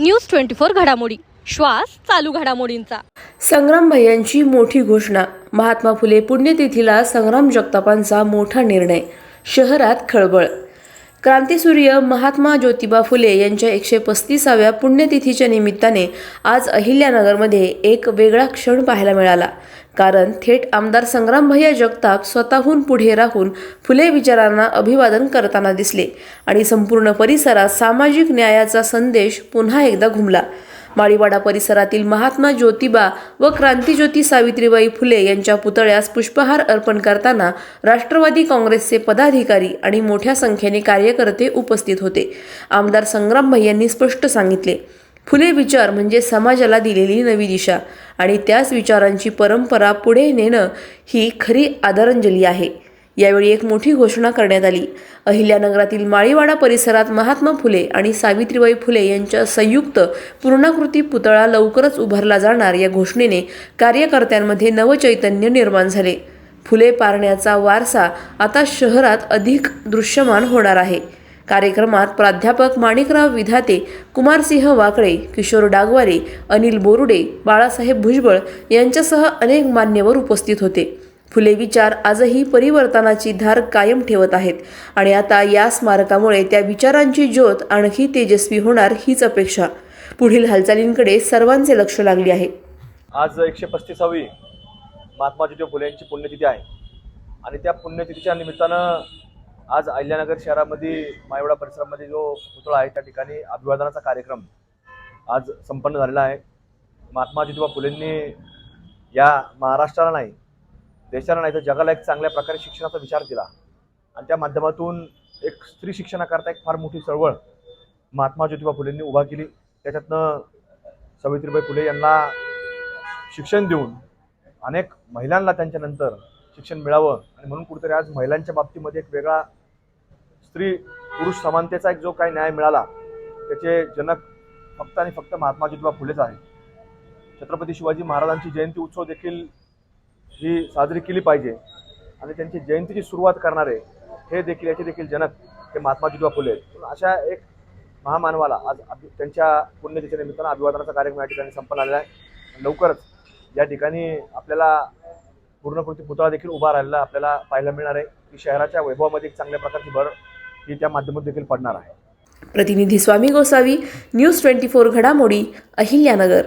News twenty four घडामोडी. श्वास चालू घडामोडींचा. संग्राम भैयांची मोठी घोषणा. महात्मा फुले पुण्यतिथीला संग्राम जगतापांचा मोठा निर्णय. शहरात खळबळ. क्रांतीसूर्य महात्मा ज्योतिबा फुले यांच्या एकशे पस्तीसाव्या पुण्यतिथीच्या निमित्ताने आज अहिल्यानगरमध्ये एक वेगळा क्षण पाहायला मिळाला. कारण थेट आमदार संग्रामभैया जगताप स्वतःहून पुढे राहून फुले विचारांना अभिवादन करताना दिसले आणि संपूर्ण परिसरात सामाजिक न्यायाचा संदेश पुन्हा एकदा घुमला. माळीवाडा परिसरातील महात्मा ज्योतिबा व क्रांतीज्योती सावित्रीबाई फुले यांच्या पुतळ्यास पुष्पहार अर्पण करताना राष्ट्रवादी काँग्रेसचे पदाधिकारी आणि मोठ्या संख्येने कार्यकर्ते उपस्थित होते. आमदार संग्राम यांनी स्पष्ट सांगितले फुले विचार म्हणजे समाजाला दिलेली नवी दिशा आणि त्याच विचारांची परंपरा पुढे नेणं ही खरी आदरांजली आहे. यावेळी एक मोठी घोषणा करण्यात आली. अहिल्यानगरातील माळीवाडा परिसरात महात्मा फुले आणि सावित्रीबाई फुले यांच्या संयुक्त पूर्णाकृती पुतळा लवकरच उभारला जाणार या घोषणेने कार्यकर्त्यांमध्ये नवचैतन्य निर्माण झाले. फुले पारण्याचा वारसा आता शहरात अधिक दृश्यमान होणार आहे. कार्यक्रमात प्राध्यापक माणिकराव विधाते कुमारसिंह वाकळे किशोर डागवारे अनिल बोरुडे बाळासाहेब भुजबळ यांच्यासह अनेक मान्यवर उपस्थित होते. फुले विचार आजही परिवर्तनाची धार कायम ठेवत आहेत. आणि आता या स्मारकामुळे त्या विचारांची ज्योत आणखी तेजस्वी होणार हीच अपेक्षा. पुढील हालचालींकडे सर्वांचे लक्ष लागले आहे. आज एकशे पस्तीसावी महात्मा ज्योतिबा फुले यांची पुण्यतिथी आहे. आणि त्या पुण्यतिथीच्या निमित्तानं आज अहिल्यानगर शहरामध्ये मायवडा परिसरामध्ये जो पुतळा आहे त्या ठिकाणी अभिवादनाचा कार्यक्रम आज संपन्न झालेला आहे. महात्मा ज्योतिबा फुलेंनी या महाराष्ट्राला नाही देशाला नाही तर जगाला एक चांगल्या प्रकारे शिक्षणाचा विचार केला आणि त्या माध्यमातून एक स्त्री शिक्षणाकरता एक फार मोठी चळवळ महात्मा ज्योतिबा फुलेंनी उभा केली. त्याच्यातनं सावित्रीबाई फुले यांना शिक्षण देऊन अनेक महिलांना त्यांच्यानंतर शिक्षण मिळावं. आणि म्हणून कुठेतरी आज महिलांच्या बाबतीमध्ये एक वेगळा स्त्री पुरुष समानतेचा एक जो काही न्याय मिळाला त्याचे जनक फक्त आणि फक्त महात्मा ज्योतिबा फुलेच आहे छत्रपती शिवाजी महाराजांची जयंती उत्सव देखील ही साजरी केली पाहिजे. आणि त्यांची जयंतीची सुरुवात करणारे हे देखील याचे देखील जनक हे महात्मा ज्योतिबा फुले आहेत. पण अशा एक महामानवाला आज त्यांच्या पुण्यतिथीच्या निमित्तानं अभिवादनाचा कार्यक्रम या ठिकाणी संपन्न आलेला आहे. लवकरच या ठिकाणी आपल्याला पूर्णकृती पुतळा देखील उभा राहिलेला आपल्याला पाहायला मिळणार आहे. की शहराच्या वैभवामध्ये एक चांगल्या प्रकारची भर ही त्या माध्यमात देखील पडणार आहे. प्रतिनिधी Swami Gosavi news twenty four घडामोडी अहिल्यानगर.